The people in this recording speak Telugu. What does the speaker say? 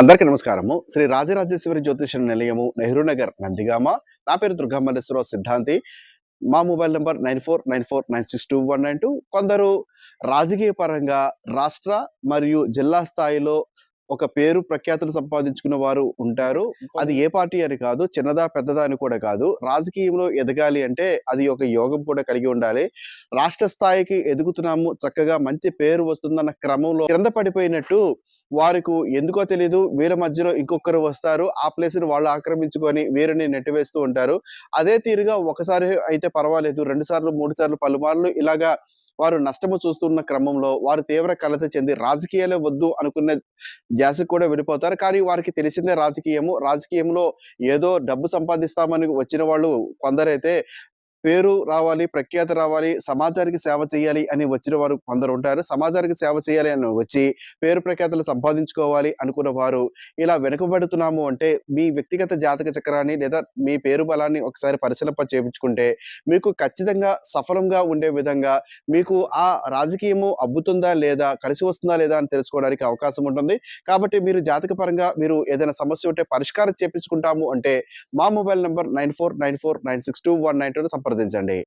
అందరికీ నమస్కారము. శ్రీ రాజరాజేశ్వరి జ్యోతిష నిలయము నెహ్రూ నగర్ నందిగామ. నా పేరు దుర్గామల్లేశ్వరరావు సిద్ధాంతి. మా mobile number nine four nine four nine six two one nine two. కొందరు రాజకీయ పరంగా రాష్ట్ర మరియు జిల్లా స్థాయిలో ఒక పేరు ప్రఖ్యాతులు సంపాదించుకున్న వారు ఉంటారు. అది ఏ పార్టీ అని కాదు చిన్నదా పెద్దదా అని కూడా కాదు. రాజకీయంలో ఎదగాలి అంటే అది ఒక యోగం కూడా కలిగి ఉండాలి. రాష్ట్ర స్థాయికి ఎదుగుతున్నాము చక్కగా మంచి పేరు వస్తుందన్న క్రమంలో క్రింద పడిపోయినట్టు వారికి ఎందుకో తెలియదు వీళ్ళ మధ్యలో ఇంకొకరు వస్తారు. ఆ ప్లేస్ని వాళ్ళు ఆక్రమించుకొని వీరిని నెట్టివేస్తూ ఉంటారు. అదే తీరుగా ఒకసారి అయితే పర్వాలేదు. రెండు సార్లు మూడు సార్లు పలుమార్లు ఇలాగా వారు నష్టము చూస్తున్న క్రమంలో వారు తీవ్ర కలత చెంది రాజకీయాలే వద్దు అనుకునే ధ్యాసకు కూడా వెళ్ళిపోతారు కానీ వారికి తెలిసిందే రాజకీయము. రాజకీయంలో ఏదో డబ్బు సంపాదిస్తామని వచ్చిన వాళ్ళు కొందరైతే పేరు రావాలి ప్రఖ్యాతి రావాలి సమాజానికి సేవ చేయాలి అని వచ్చిన వారు కొందరు ఉంటారు. సమాజానికి సేవ చేయాలి అని వచ్చి పేరు ప్రఖ్యాతలు సంపాదించుకోవాలి అనుకున్న వారు ఇలా వెనుకబడుతున్నాము అంటే మీ వ్యక్తిగత జాతక చక్రాన్ని లేదా మీ పేరు బలాన్ని ఒకసారి పరిశీలప చేయించుకుంటే మీకు ఖచ్చితంగా సఫలంగా ఉండే విధంగా మీకు ఆ రాజకీయము అబ్బుతుందా లేదా కలిసి వస్తుందా లేదా అని తెలుసుకోవడానికి అవకాశం ఉంటుంది. కాబట్టి మీరు జాతక పరంగా మీరు ఏదైనా సమస్య ఉంటే పరిష్కారం చేపించుకుంటాము అంటే మా mobile number nine four nine four nine six two one nine two సంప్రదించండి.